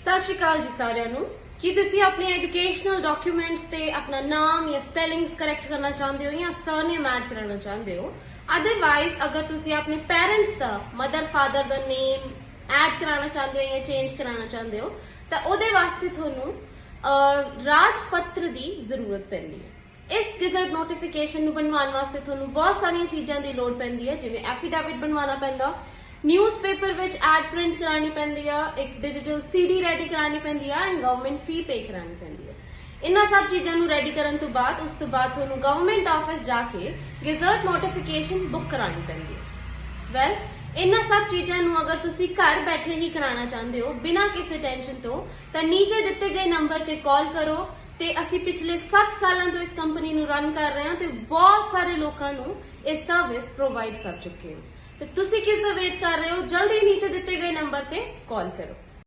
ਸਤਿ ਸ਼੍ਰੀ ਅਕਾਲ ਜੀ ਸਾਰਿਆਂ ਨੂੰ। ਕੀ ਤੁਸੀਂ ਆਪਣੇ ਐਜੂਕੇਸ਼ਨਲ ਡਾਕੂਮੈਂਟਸ ਤੇ ਆਪਣਾ ਨਾਮ ਜਾਂ ਸਪੈਲਿੰਗਸ ਕਰੈਕਟ ਕਰਨਾ ਚਾਹੁੰਦੇ ਹੋ ਜਾਂ ਸਰਨੇਮ ਐਡ ਕਰਾਉਣਾ ਚਾਹੁੰਦੇ ਹੋ? ਅਦਰਵਾਈਜ਼ ਅਗਰ ਤੁਸੀਂ ਆਪਣੇ ਪੈਰੈਂਟਸ ਦਾ ਮਦਰ ਫਾਦਰ ਦਾ ਨੇਮ ਐਡ ਕਰਾਉਣਾ ਚਾਹੁੰਦੇ ਹੋ ਜਾਂ ਚੇਂਜ ਕਰਾਉਣਾ ਚਾਹੁੰਦੇ ਹੋ, ਤਾਂ ਉਹਦੇ ਵਾਸਤੇ ਤੁਹਾਨੂੰ ਰਾਜ ਪੱਤਰ ਦੀ ਜ਼ਰੂਰਤ ਪੈਂਦੀ ਹੈ। ਇਸ ਗਜ਼ਟ ਨੋਟੀਫਿਕੇਸ਼ਨ ਨੂੰ ਬਣਵਾਉਣ ਵਾਸਤੇ ਤੁਹਾਨੂੰ ਬਹੁਤ ਸਾਰੀਆਂ ਚੀਜ਼ਾਂ ਦੀ ਲੋੜ ਪੈਂਦੀ ਹੈ, ਜਿਵੇਂ ਐਫੀਡੈਵਿਟ ਬਣਵਾਉਣਾ ਪੈਂਦਾ ਨਿਊਜ਼ਪੇਪਰ ਵਿੱਚ ਐਡ ਪ੍ਰਿੰਟ ਕਰਾਉਣੀ ਪੈਂਦੀ ਆ, ਇੱਕ ਡਿਜੀਟਲ ਸੀਡੀ ਰੈਡੀ ਕਰਾਉਣੀ ਪੈਂਦੀ ਆ ਐਂਡ ਗਵਰਨਮੈਂਟ ਫੀ ਪੇ ਕਰਾਉਣੀ ਪੈਂਦੀ ਹੈ ਇਹਨਾਂ ਸਭ ਚੀਜ਼ਾਂ ਨੂੰ ਰੈਡੀ ਕਰਨ ਤੋਂ ਬਾਅਦ, ਉਸ ਤੋਂ ਬਾਅਦ ਤੁਹਾਨੂੰ ਗਵਰਨਮੈਂਟ ਆਫਿਸ ਜਾ ਕੇ ਗਜ਼ਟ ਨੋਟੀਫਿਕੇਸ਼ਨ ਬੁੱਕ ਕਰਾਉਣੀ ਪੈਂਦੀ ਹੈ ਵੈਲ ਇਹਨਾਂ ਸਭ ਚੀਜ਼ਾਂ ਨੂੰ ਅਗਰ ਤੁਸੀਂ ਘਰ ਬੈਠੇ ਹੀ ਕਰਾਉਣਾ ਚਾਹੁੰਦੇ ਹੋ, ਬਿਨਾਂ ਕਿਸੇ ਟੈਨਸ਼ਨ ਤੋਂ, ਤਾਂ ਨੀਚੇ ਦਿੱਤੇ ਗਏ ਨੰਬਰ ਤੇ ਕਾਲ ਕਰੋ। ਤੇ ਅਸੀਂ ਪਿਛਲੇ 7 ਸਾਲਾਂ ਤੋਂ ਇਸ ਕੰਪਨੀ ਨੂੰ ਰਨ ਕਰ ਰਹੇ ਹਾਂ ਤੇ ਬਹੁਤ ਸਾਰੇ ਲੋਕਾਂ ਨੂੰ ਇਹ ਸਰਵਿਸ ਪ੍ਰੋਵਾਈਡ ਕਰ ਚੁੱਕੇ ਹਾਂ। ਤੇ ਤੁਸੀਂ ਕਿਸ ਦਾ ਵੇਟ ਕਰ ਰਹੇ ਹੋ? ਜਲਦੀ ਨੀਚੇ ਦਿੱਤੇ ਗਏ ਨੰਬਰ ਤੇ ਕਾਲ ਕਰੋ।